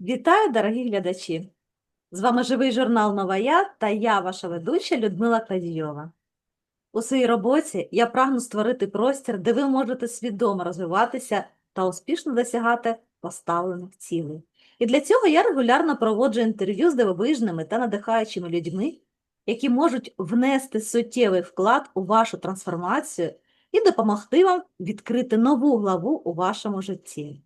Вітаю, дорогі глядачі! З вами живий журнал Нова Я та я, ваша ведуча Людмила Кладійова. У своїй роботі я прагну створити простір, де ви можете свідомо розвиватися та успішно досягати поставлених цілей. І для цього я регулярно проводжу інтерв'ю з дивовижними та надихаючими людьми, які можуть внести суттєвий вклад у вашу трансформацію і допомогти вам відкрити нову главу у вашому житті.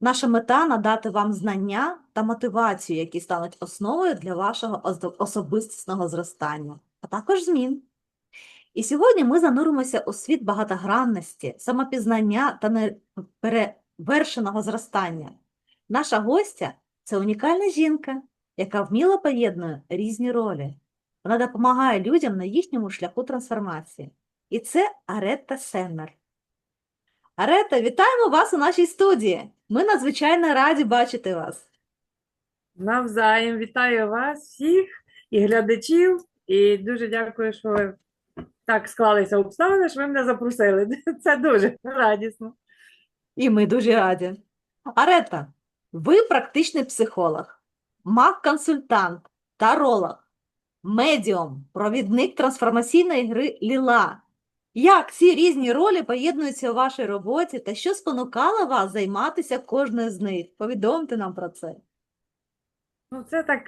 Наша мета надати вам знання та мотивацію, які стануть основою для вашого особистісного зростання, а також змін. І сьогодні ми зануримося у світ багатогранності, самопізнання та неперевершеного зростання. Наша гостя це унікальна жінка, яка вміло поєднує різні ролі. Вона допомагає людям на їхньому шляху трансформації. І це Аретта Сеннер. Арета, вітаємо вас у нашій студії. Ми надзвичайно раді бачити вас. Навзаєм вітаю вас всіх і глядачів, і дуже дякую, що ви так склалися обставини, що ви мене запросили. Це дуже радісно. І ми дуже раді. Арета, ви практичний психолог, маг-консультант, таролог, медіум, провідник трансформаційної гри Ліла. Як ці різні ролі поєднуються у вашій роботі та що спонукало вас займатися кожною з них? Повідомте нам про це. Ну, це так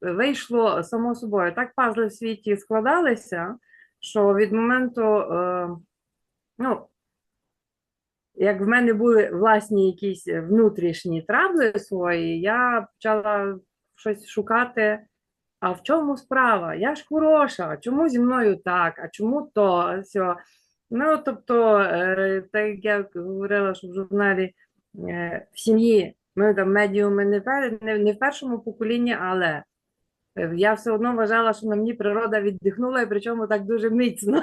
вийшло само собою. Так пазли в світі складалися, що від моменту, е, ну, як в мене були власні якісь внутрішні трабли свої, я почала щось шукати. А в чому справа? Я ж хороша, чому зі мною так, а чому то, сьо? Ну, тобто, е, так як я говорила, що в журналі е, в сім'ї ми там медіуми не, не, не в першому поколінні, але е, я все одно вважала, що на мені природа віддихнула, і причому так дуже міцно.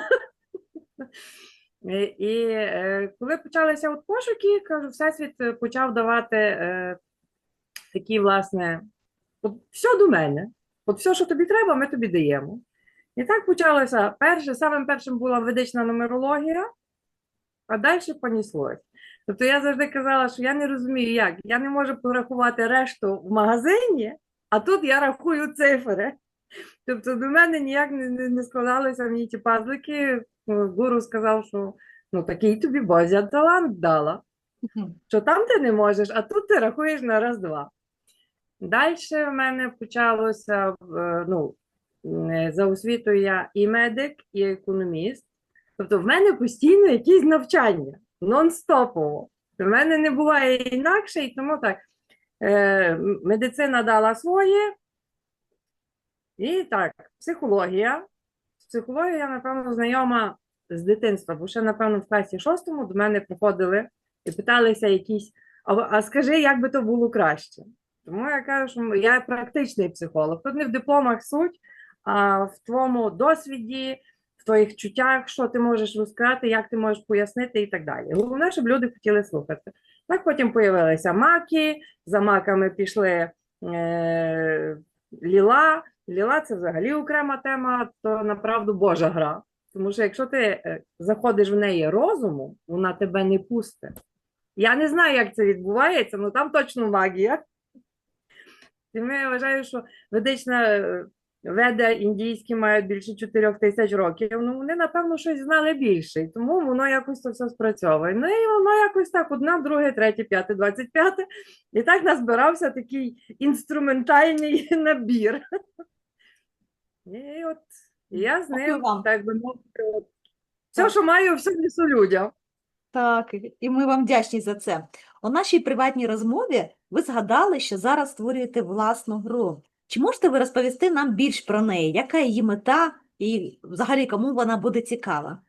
І коли почалися от пошуки, кажу, Всесвіт почав давати такі, власне, все до мене. От все, що тобі треба, ми тобі даємо. І так почалося. Перше, самим першим була ведична нумерологія, а далі поніслось. Тобто я завжди казала, що я не розумію, як. Я не можу порахувати решту в магазині, а тут я рахую цифри. Тобто до мене ніяк не, не, не складалися мені ті пазлики. Ну, Гуру сказав, що ну такий тобі Бозя талант дала що там ти не можеш, а тут ти рахуєш на раз-два. Далі в мене почалося е, ну, е, за освітою я і медик, і економіст. Тобто в мене постійно якісь навчання, нон-стопово. В мене не буває інакше, і тому так. е, Медицина дала своє. І так, психологія. З психологією я, напевно, знайома з дитинства, бо ще, напевно, в класі шостому до мене приходили і питалися якісь, а скажи, як би то було краще. Тому я кажу, що я практичний психолог. Тут не в дипломах суть, а в твоєму досвіді, в твоїх чуттях, що ти можеш розказати, як ти можеш пояснити і так далі. Головне, щоб люди хотіли слухати. Так потім появилися маки, за маками пішли е, ліла. Ліла це взагалі окрема тема, то направду Божа гра. Тому що якщо ти е, заходиш в неї розумом, вона тебе не пустить. Я не знаю, як це відбувається, але там точно магія. Тому я вважаю, що ведична е, веда індійські мають більше 4 тисяч років. Ну, вони, напевно, щось знали більше, тому воно якось то все спрацьовує. Ну і воно якось так: одна, друге, третє, п'яте, двадцять п'яте. І так назбирався такий інструментальний набір. І от я з ним, так би мовити, все, що маю, все несу людям. Так, і ми вам вдячні за це. У нашій приватній розмові ви згадали, що зараз створюєте власну гру. Чи можете ви розповісти нам більш про неї? Яка її мета і взагалі кому вона буде цікава?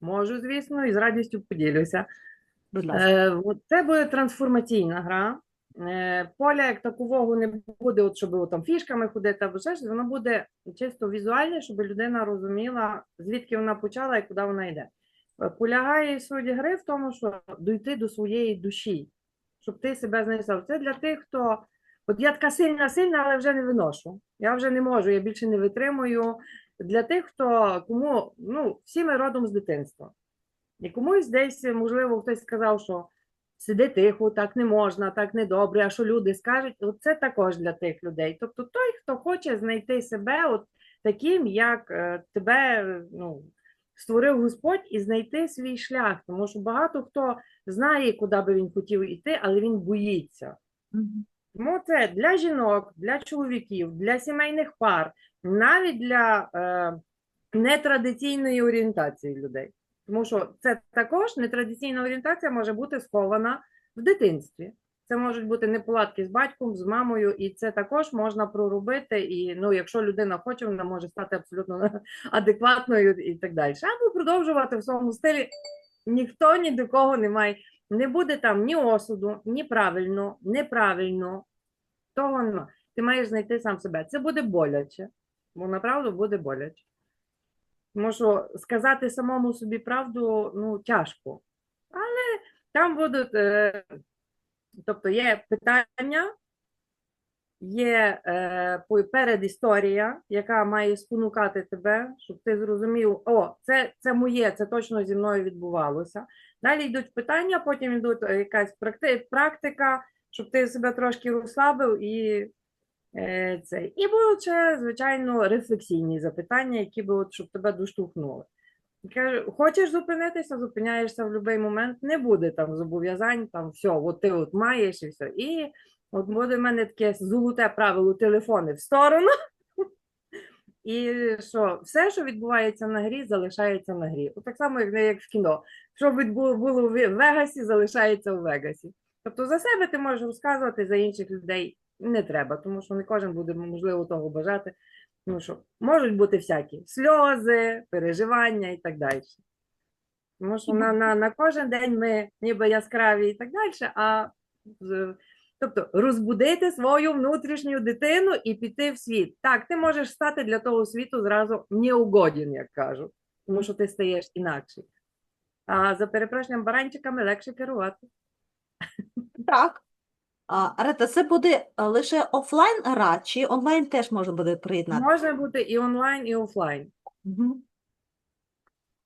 Можу, звісно, і з радістю поділюся. Будь ласка. Е, це буде трансформаційна гра. Е, поля як такового не буде, от, щоб там фішками ходити або ще щось, воно буде чисто візуальне, щоб людина розуміла, звідки вона почала і куди вона йде. Полягає суть гри в тому, що дійти до своєї душі, щоб ти себе знайшов. Це для тих, хто. От я така сильна, сильна, але вже не виношу. Я вже не можу, я більше не витримую. Для тих, хто кому ну, всі ми родом з дитинства. І комусь десь, можливо, хтось сказав, що сиди тихо, так не можна, так не добре, а що люди скажуть, от це також для тих людей. Тобто той, хто хоче знайти себе от таким, як е, тебе ну, створив Господь, і знайти свій шлях. Тому що багато хто знає, куди би він хотів іти, але він боїться. Тому це для жінок, для чоловіків, для сімейних пар, навіть для е, нетрадиційної орієнтації людей. Тому що це також нетрадиційна орієнтація може бути схована в дитинстві. Це можуть бути неполадки з батьком, з мамою, і це також можна проробити. І ну, якщо людина хоче, вона може стати абсолютно адекватною і так далі. Або продовжувати в своєму стилі. Ніхто ні до кого не має. Не буде там ні осуду, ні правильно, неправильно. Того нема. Ти маєш знайти сам себе. Це буде боляче, бо направду буде боляче. Тому що сказати самому собі правду ну, тяжко. Але там будуть, е, тобто є питання, є е, передісторія, яка має спонукати тебе, щоб ти зрозумів, о, це, це моє, це точно зі мною відбувалося. Далі йдуть питання, потім йдуть е, якась практи- практика, щоб ти себе трошки розслабив і е, це. І будуть ще, звичайно, рефлексійні запитання, які би от, щоб тебе доштовхнули. Кажу, хочеш зупинитися, зупиняєшся в будь-який момент, не буде там зобов'язань, там все, от ти от маєш і все. І от буде в мене таке золоте правило телефони в сторону. І що все, що відбувається на грі, залишається на грі. Так само, як, як в кіно. Що було в Вегасі, залишається в Вегасі. Тобто за себе ти можеш розказувати, за інших людей не треба, тому що не кожен буде, можливо, того бажати. Ну що, можуть бути всякі сльози, переживання і так далі. Тому що на, на, на кожен день ми ніби яскраві і так далі, а тобто розбудити свою внутрішню дитину і піти в світ. Так, ти можеш стати для того світу зразу неугоден, як кажуть, тому що ти стаєш інакший. А за перепрошенням баранчиками легше керувати. Так. А, Рета, це буде е, лише офлайн гра, чи онлайн теж може буде приєднати? Може бути і онлайн, і офлайн.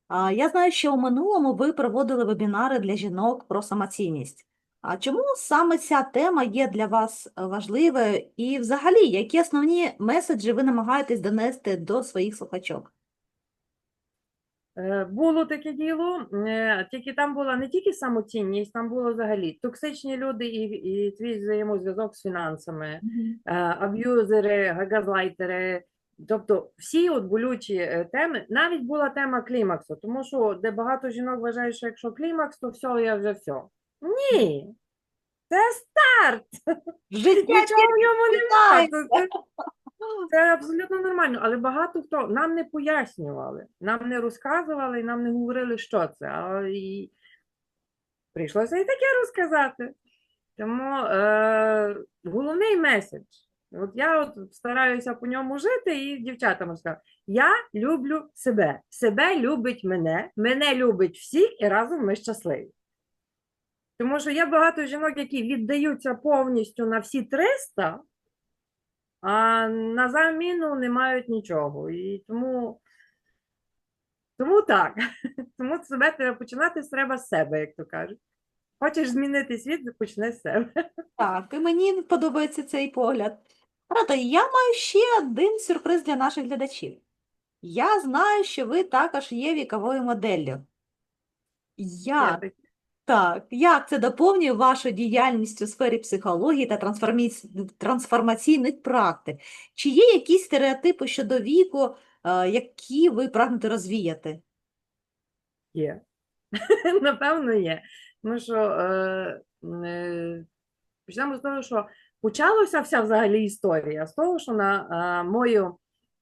А, Я знаю, що у минулому ви проводили вебінари для жінок про самоцінність. А чому саме ця тема є для вас е, важливою? І взагалі, які основні меседжі ви намагаєтесь донести до своїх слухачок? Е, Було таке діло, е, тільки там була не тільки самоцінність, там було взагалі токсичні люди і, і твій взаємозв'язок з фінансами, е, аб'юзери, газлайтери, тобто всі от болючі теми, навіть була тема клімаксу, тому що де багато жінок вважають, що якщо клімакс, то все, я вже все. Ні, це старт, Життя нічого в ньому немає. Це, абсолютно нормально, але багато хто нам не пояснювали, нам не розказували і нам не говорили, що це. А і прийшлося і таке розказати. Тому е, головний меседж. От я от стараюся по ньому жити і дівчатам розказати. Я люблю себе. Себе любить мене, мене любить всіх, і разом ми щасливі. Тому що є багато жінок, які віддаються повністю на всі 300, а на заміну не мають нічого. І тому, тому так. Тому себе треба починати треба з себе, як то кажуть. Хочеш змінити світ, почни з себе. Так, і мені подобається цей погляд. Рата, я маю ще один сюрприз для наших глядачів. Я знаю, що ви також є віковою моделлю. Я Як, так- як це доповнює вашу діяльність у сфері психології та трансформаційних практик? Чи є якісь стереотипи щодо віку, е, які ви прагнете розвіяти? Є. Напевно, є. Тому що е, е, почнемо з того, що почалася вся взагалі історія з того, що на е, мою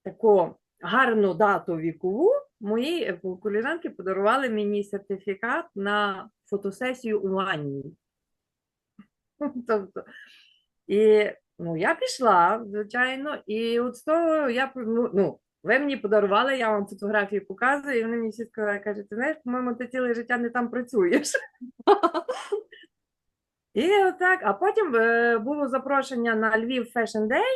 таку гарну дату вікову мої е, колежанки подарували мені сертифікат на фотосесію у ванні. Тобто, і ну, я пішла, звичайно, і от з того я ну, ну, ви мені подарували, я вам фотографії показую, і вони мені всі сказали, кажуть, ти знаєш, по-моєму, ти ціле життя не там працюєш. І отак, а потім е, було запрошення на Львів Fashion Day.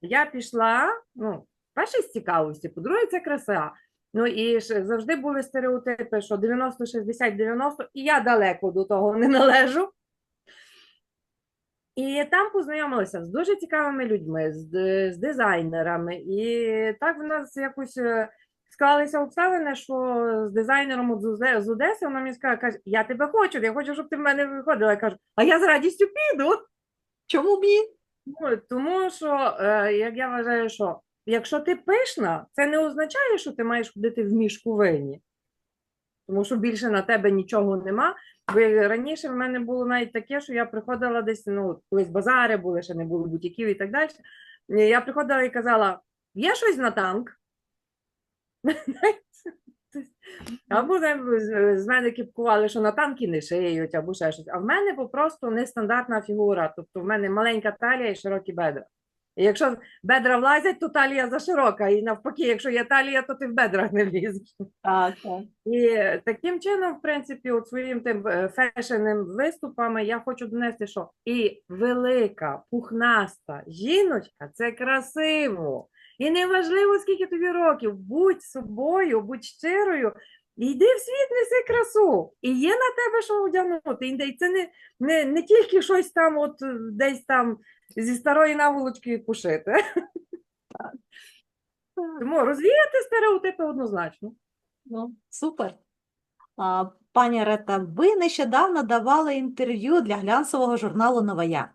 Я пішла, ну, перше з цікавості, по-друге, це краса. Ну і ж завжди були стереотипи, що 90, 60, 90, і я далеко до того не належу. І там познайомилася з дуже цікавими людьми, з, з дизайнерами. І так в нас якось е, склалися обставини, що з дизайнером з Одеси вона мені сказала, каже, я тебе хочу, я хочу, щоб ти в мене виходила. Я кажу, а я з радістю піду. Чому б ні? Ну, Тому що, е, як я вважаю, що якщо ти пишна, це не означає, що ти маєш ходити в мішковині. Тому що більше на тебе нічого нема. Бо раніше в мене було навіть таке, що я приходила десь, ну, колись базари були, ще не було бутіків і так далі. Я приходила і казала: є щось на танк? Або з мене кіпкували, що на танки не шиють, або ще щось. А в мене попросту нестандартна фігура. Тобто в мене маленька талія і широкі бедра. Якщо бедра влазять, то талія заширока. І навпаки, якщо є талія, то ти в бедрах не влізеш. Так, так. І таким чином, в принципі, от своїм тим е, фешенним виступами я хочу донести, що і велика, пухнаста жіночка це красиво. І неважливо, скільки тобі років, будь собою, будь щирою, і йди в світ, неси красу. І є на тебе що одягнути. І це не, не, не тільки щось там, от десь там зі старої наволочки пошити. Тому розвіяти стереотипи однозначно. Ну, супер. А, пані Рета, ви нещодавно давали інтерв'ю для глянцевого журналу Новая.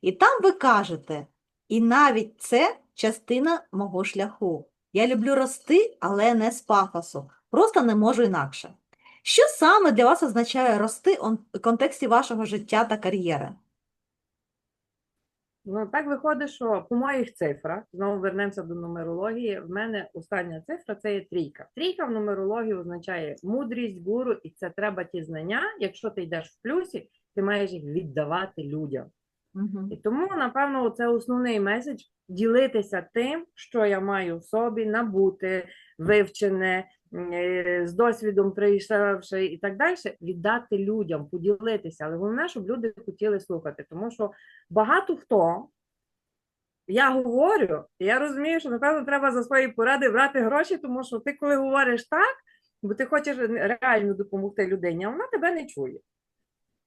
І там ви кажете, і навіть це частина мого шляху. Я люблю рости, але не з пафосу. Просто не можу інакше. Що саме для вас означає рости в контексті вашого життя та кар'єри? Ну, так виходить, що по моїх цифрах, знову вернемося до нумерології, в мене остання цифра це є трійка. Трійка в нумерології означає мудрість, гуру, і це треба ті знання. Якщо ти йдеш в плюсі, ти маєш їх віддавати людям. Мгм. І тому, напевно, це основний меседж ділитися тим, що я маю в собі, набути, вивчене, з досвідом прийшовши і так далі, віддати людям, поділитися. Але головне, щоб люди хотіли слухати, тому що багато хто. Я говорю, я розумію, що напевно треба за свої поради брати гроші, тому що ти, коли говориш так, бо ти хочеш реально допомогти людині, а вона тебе не чує.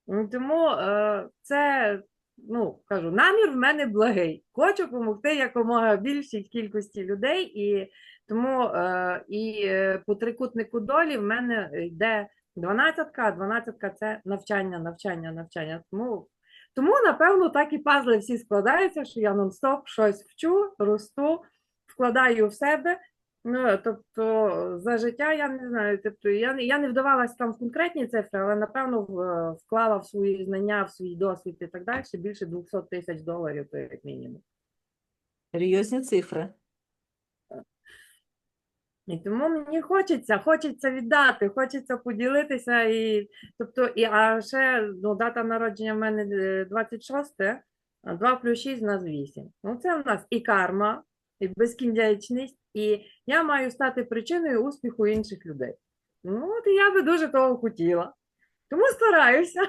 Ну, Тому е, це, ну, кажу, намір в мене благий. Хочу допомогти якомога більшій кількості людей, і тому е, і е, по трикутнику долі в мене йде дванадцятка, а дванадцятка це навчання, навчання, навчання. Тому, тому, напевно, так і пазли всі складаються, що я нон-стоп щось вчу, росту, вкладаю в себе. Ну, тобто за життя я не знаю, тобто я, я не вдавалася там в конкретні цифри, але напевно вклала в свої знання, в свій досвід і так далі більше 200 тисяч доларів, як мінімум. Серйозні цифри. І тому мені хочеться, хочеться віддати, хочеться поділитися. І, тобто, і, а ще ну, дата народження в мене е, 26, а 2 плюс 6 у нас 8. Ну, це в нас і карма, і безкінечність, і я маю стати причиною успіху інших людей. Ну, от і я би дуже того хотіла. Тому стараюся.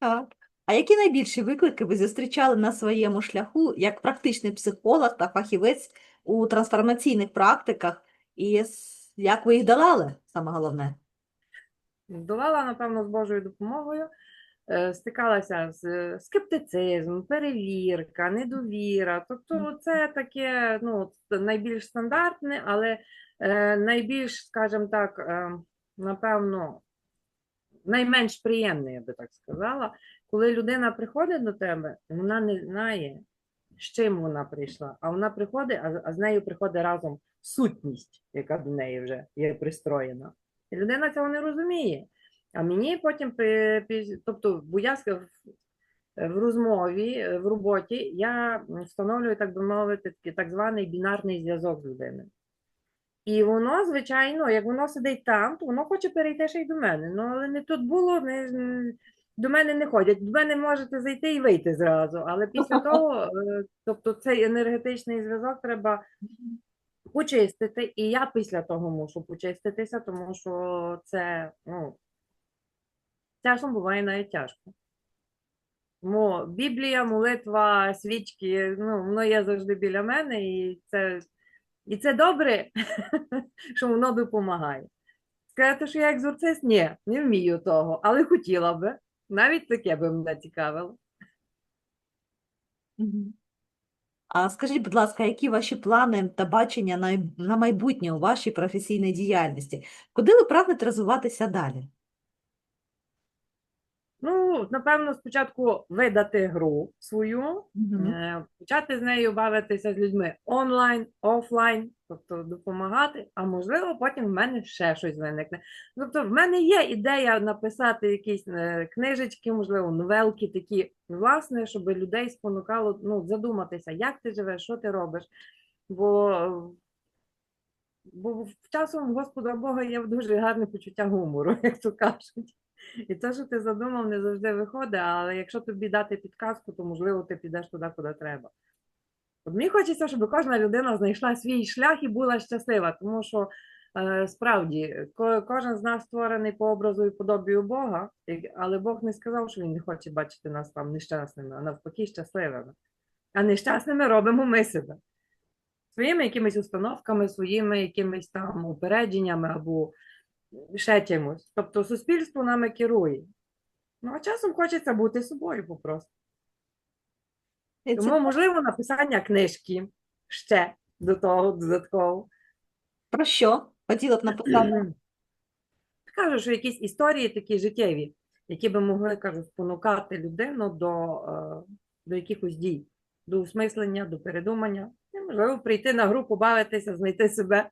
Так. А які найбільші виклики ви зустрічали на своєму шляху як практичний психолог та фахівець у трансформаційних практиках, і як ви їх долали, саме головне? Здолала, напевно, з Божою допомогою. Е, Стикалася з е, скептицизм, перевірка, недовіра. Тобто, це таке ну, найбільш стандартне, але е, найбільш, скажімо так, напевно, найменш приємне, я би так сказала, коли людина приходить до тебе, вона не знає, з чим вона прийшла, а вона приходить, а з нею приходить разом сутність, яка до неї вже є пристроєна. І людина цього не розуміє. А мені потім, тобто, бо я в- розмові, в роботі, я встановлюю, так би мовити, так званий бінарний зв'язок з людиною. І воно, звичайно, як воно сидить там, то воно хоче перейти ще й до мене. Ну, але не тут було, не, до мене не ходять. До мене можете зайти і вийти зразу. Але після того, е, тобто цей енергетичний зв'язок треба почистити. І я після того мушу почиститися, тому що це, ну, часом буває навіть тяжко. Тому Біблія, молитва, свічки, ну, воно є завжди біля мене, і це, і це добре, що воно допомагає. Сказати, що я екзорцист? Ні, не вмію того, але хотіла би. Навіть таке би мене цікавило. А скажіть, будь ласка, які ваші плани та бачення на майбутнє у вашій професійній діяльності? Куди ви прагнете розвиватися далі? Ну, напевно, спочатку видати гру свою, Мгм. е, почати з нею бавитися з людьми онлайн, офлайн, тобто допомагати, а можливо, потім в мене ще щось виникне. Тобто, в мене є ідея написати якісь е, книжечки, можливо, новелки такі, власне, щоб людей спонукало ну, задуматися, як ти живеш, що ти робиш. Бо, бо часом Господа Бога є дуже гарне почуття гумору, як то кажуть. І те, що ти задумав, не завжди виходить, але якщо тобі дати підказку, то можливо ти підеш туди, куди треба. От мені хочеться, щоб кожна людина знайшла свій шлях і була щаслива, тому що е, справді ко- кожен з нас створений по образу і подобію Бога, але Бог не сказав, що Він не хоче бачити нас там нещасними, а навпаки, щасливими. А нещасними робимо ми себе. Своїми якимись установками, своїми якимись там упередженнями або ще чимось. Тобто суспільство нами керує. Ну, а часом хочеться бути собою попросту. Тому, можливо, написання книжки ще до того додатково. про що? Хотіла б написати. Кажу, що якісь історії такі життєві, які би могли, кажу, спонукати людину до, е, до якихось дій, до осмислення, до передумання. І, можливо, прийти на гру, побавитися, знайти себе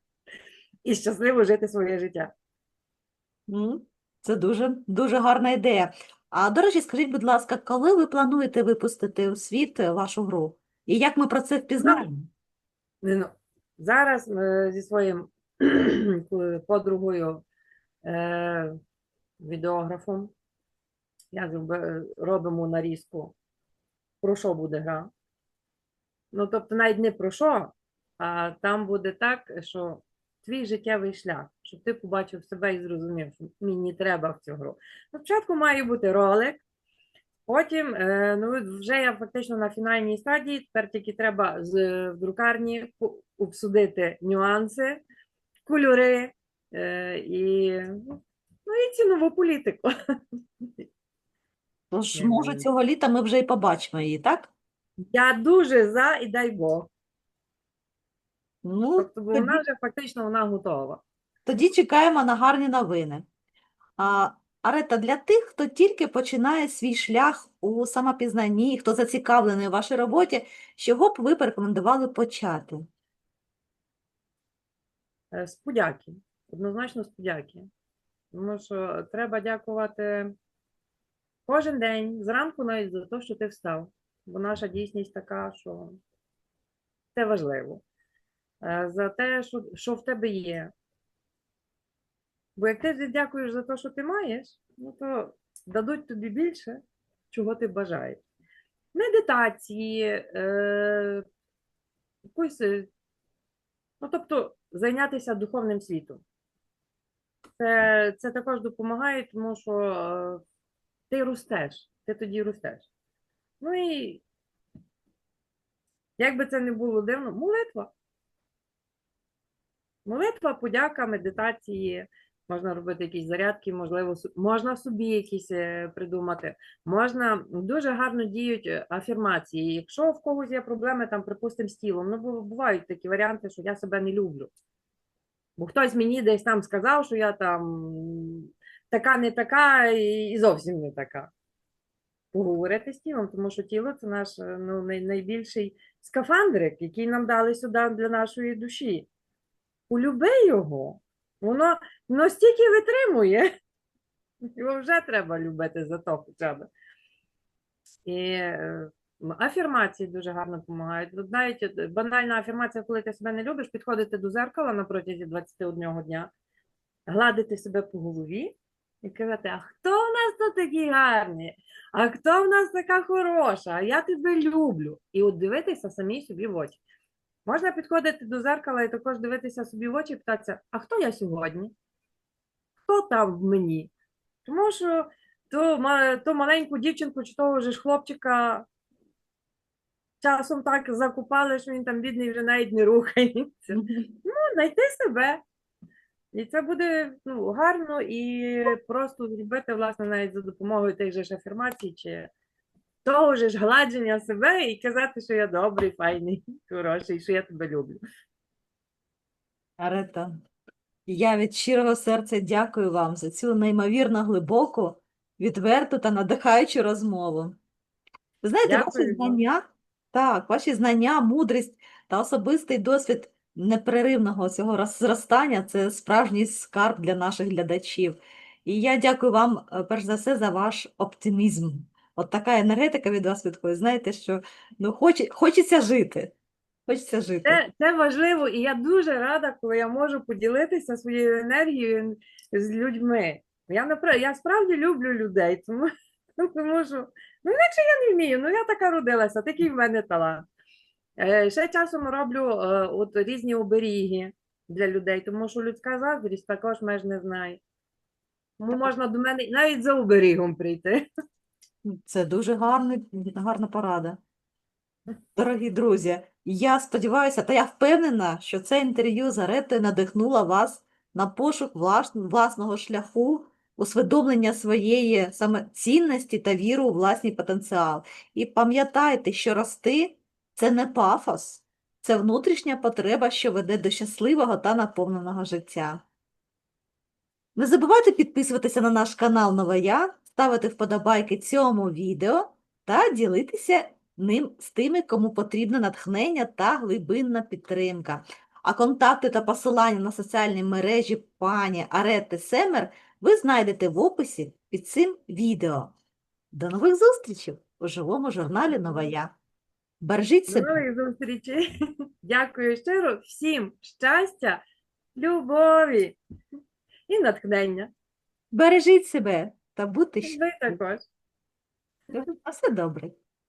і щасливо жити своє життя. Це дуже, дуже гарна ідея. А до речі, скажіть, будь ласка, коли ви плануєте випустити у світ е, вашу гру? І як ми про це впізнаємо? Не, Ну, зараз ми зі своїм подругою е, відеографом я зроби- робимо нарізку, про що буде гра. Ну, тобто, навіть не про що, а там буде так, що твій життєвий шлях, щоб ти побачив себе і зрозумів, що мені треба в цю гру. Ну, Спочатку має бути ролик, Потім, е, ну вже я фактично на фінальній стадії. Тепер тільки треба з в друкарні обсудити нюанси, кольори е, і, ну, і цінову політику. Тож, може, цього літа ми вже і побачимо її, так? Я дуже за і дай Бог. Ну, Тобто, бо тоді, вона вже фактично вона готова. тоді чекаємо на гарні новини. А, Арета, для тих, хто тільки починає свій шлях у самопізнанні, хто зацікавлений у вашій роботі, з чого б ви порекомендували почати? Е, З подяки. Однозначно з подяки. Тому що треба дякувати кожен день, зранку навіть за те, що ти встав. Бо наша дійсність така, що це важливо. Е, За те, що, що в тебе є. Бо як ти вже дякуєш за те, що ти маєш, ну то дадуть тобі більше, чого ти бажаєш. Медитації, е, якусь, е, ну тобто зайнятися духовним світом. Це, це також допомагає, тому що е, ти ростеш, ти тоді ростеш. Ну і як би це не було дивно, молитва. Молитва, подяка, медитації, можна робити якісь зарядки, можливо, можна собі якісь е, придумати. Можна дуже гарно діють е, афірмації. Якщо в когось є проблеми, там, припустимо, з тілом, ну бувають такі варіанти, що я себе не люблю. Бо хтось мені десь там сказав, що я там така не така і, зовсім не така. Поговорити з тілом, тому що тіло це наш е, ну, найбільший скафандрик, який нам дали сюди для нашої душі. Полюби його, воно настільки витримує, його вже треба любити за то хоча б. І е, афірмації дуже гарно допомагають. От навіть банальна афірмація, коли ти себе не любиш, підходити до зеркала на протязі 21 дня, гладити себе по голові і казати, а хто в нас тут такі гарні? А хто в нас така хороша? А я тебе люблю. І от дивитися самі собі в очі. Можна підходити до зеркала і також дивитися собі в очі і питатися, а хто я сьогодні? Хто там в мені? Тому що ту, ту маленьку дівчинку чи того ж хлопчика часом так закупали, що він там бідний вже навіть не рухається. Ну, знайти себе. І це буде ну, гарно і просто зробити, власне, навіть за допомогою тих же ж афірмацій чи того ж гладження себе і казати, що я добрий, файний, хороший, що я тебе люблю. Арета, я від щирого серця дякую вам за цю неймовірно глибоку, відверту та надихаючу розмову. Ви знаєте, ваші Дякую вам. знання, так, ваші знання, мудрість та особистий досвід непреривного цього зростання це справжній скарб для наших глядачів. І я дякую вам, е, перш за все, за ваш оптимізм. От така енергетика від вас відходить. Знаєте, що ну, хоч, хочеться жити. Хочеться жити. Це, це важливо, і я дуже рада, коли я можу поділитися своєю енергією з людьми. Я, я справді люблю людей, тому, тому що ну, інакше я не вмію. Ну я така родилася, такий в мене талант. Е, ще часом роблю е, от різні оберіги для людей, тому що людська заздрість також меж не знає. Тому можна до мене навіть за оберігом прийти. Це дуже гарний, гарна порада. Дорогі друзі, я сподіваюся, та я впевнена, що це інтерв'ю з Аретою надихнуло вас на пошук власного шляху, усвідомлення своєї саме цінності та віру у власний потенціал. І пам'ятайте, що рости – це не пафос, це внутрішня потреба, що веде до щасливого та наповненого життя. Не забувайте підписуватися на наш канал Нова Я, ставити вподобайки цьому відео та ділитися ним з тими, кому потрібне натхнення та глибинна підтримка. А контакти та посилання на соціальні мережі пані Арети Семер ви знайдете в описі під цим відео. До нових зустрічей у живому журналі Нова Я. Бережіть До себе, нових зустрічей. Дякую щиро всім щастя, любові і натхнення. бережіть себе та ще Ви щасливі. також. А все добре.